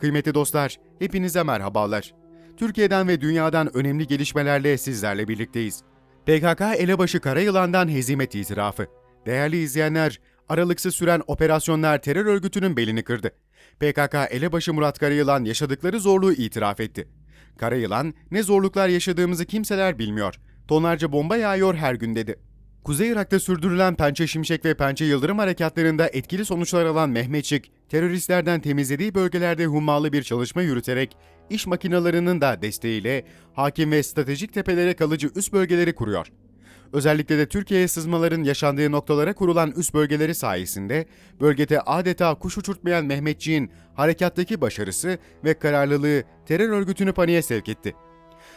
Kıymetli dostlar, hepinize merhabalar. Türkiye'den ve dünyadan önemli gelişmelerle sizlerle birlikteyiz. PKK elebaşı Karayılan'dan hezimet itirafı. Değerli izleyenler, aralıksız süren operasyonlar terör örgütünün belini kırdı. PKK elebaşı Murat Karayılan yaşadıkları zorluğu itiraf etti. Karayılan, ne zorluklar yaşadığımızı kimseler bilmiyor. Tonlarca bomba yağıyor her gün dedi. Kuzey Irak'ta sürdürülen Pençe Şimşek ve Pençe Yıldırım harekatlarında etkili sonuçlar alan Mehmetçik, teröristlerden temizlediği bölgelerde hummalı bir çalışma yürüterek, iş makinalarının da desteğiyle hakim ve stratejik tepelere kalıcı üst bölgeleri kuruyor. Özellikle de Türkiye'ye sızmaların yaşandığı noktalara kurulan üst bölgeleri sayesinde bölgede adeta kuş uçurtmayan Mehmetçiğin harekattaki başarısı ve kararlılığı terör örgütünü paniğe sevk etti.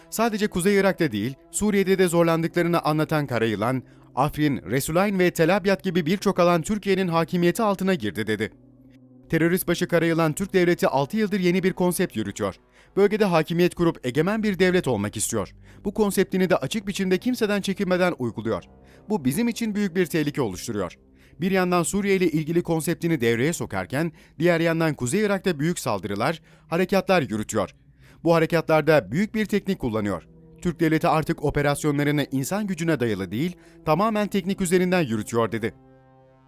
Sadece Kuzey Irak'ta değil, Suriye'de de zorlandıklarını anlatan Karayılan, Afrin, Resulayn ve Tel Abyad gibi birçok alan Türkiye'nin hakimiyeti altına girdi dedi. Terörist başı Karayılan Türk Devleti 6 yıldır yeni bir konsept yürütüyor. Bölgede hakimiyet kurup egemen bir devlet olmak istiyor. Bu konseptini de açık biçimde kimseden çekinmeden uyguluyor. Bu bizim için büyük bir tehlike oluşturuyor. Bir yandan Suriye ile ilgili konseptini devreye sokarken, diğer yandan Kuzey Irak'ta büyük saldırılar, harekatlar yürütüyor. Bu harekatlarda büyük bir teknik kullanıyor. Türk devleti artık operasyonlarını insan gücüne dayalı değil, tamamen teknik üzerinden yürütüyor dedi.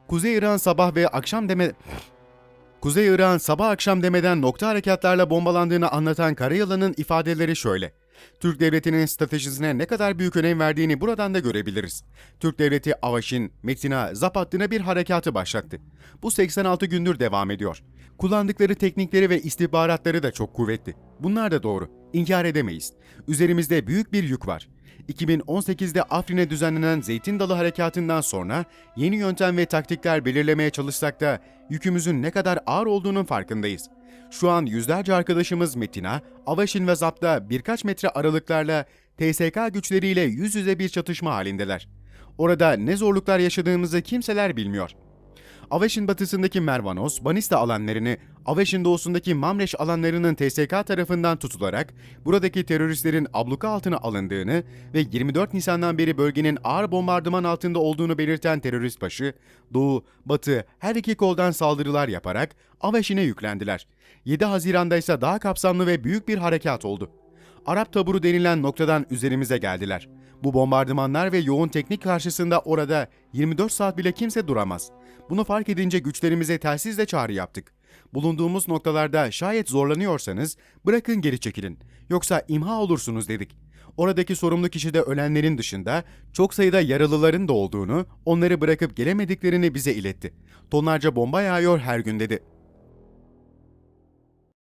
Kuzey İran sabah ve akşam deme... Kuzey Irak'ın sabah akşam demeden nokta harekatlarla bombalandığını anlatan Karayılan'ın ifadeleri şöyle. Türk Devleti'nin stratejisine ne kadar büyük önem verdiğini buradan da görebiliriz. Türk Devleti Avaşin, Metina, Zap hattına bir harekatı başlattı. Bu 86 gündür devam ediyor. Kullandıkları teknikleri ve istihbaratları da çok kuvvetli. Bunlar da doğru. İnkar edemeyiz. Üzerimizde büyük bir yük var. 2018'de Afrin'e düzenlenen Zeytin Dalı Harekatı'ndan sonra yeni yöntem ve taktikler belirlemeye çalışsak da yükümüzün ne kadar ağır olduğunun farkındayız. Şu an yüzlerce arkadaşımız Metina, Avaşin ve Zap'ta birkaç metre aralıklarla TSK güçleriyle yüz yüze bir çatışma halindeler. Orada ne zorluklar yaşadığımızı kimseler bilmiyor. Aveş'in batısındaki Mervanos, Banista alanlarını, Aveş'in doğusundaki Mamreş alanlarının TSK tarafından tutularak buradaki teröristlerin abluka altına alındığını ve 24 Nisan'dan beri bölgenin ağır bombardıman altında olduğunu belirten terörist başı, doğu, batı her iki koldan saldırılar yaparak Aveş'ine yüklendiler. 7 Haziran'da ise daha kapsamlı ve büyük bir harekat oldu. Arap taburu denilen noktadan üzerimize geldiler. Bu bombardımanlar ve yoğun teknik karşısında orada 24 saat bile kimse duramaz. Bunu fark edince güçlerimize telsizle çağrı yaptık. Bulunduğumuz noktalarda şayet zorlanıyorsanız bırakın geri çekilin. Yoksa imha olursunuz dedik. Oradaki sorumlu kişi de ölenlerin dışında çok sayıda yaralıların da olduğunu, onları bırakıp gelemediklerini bize iletti. Tonlarca bomba yağıyor her gün dedi.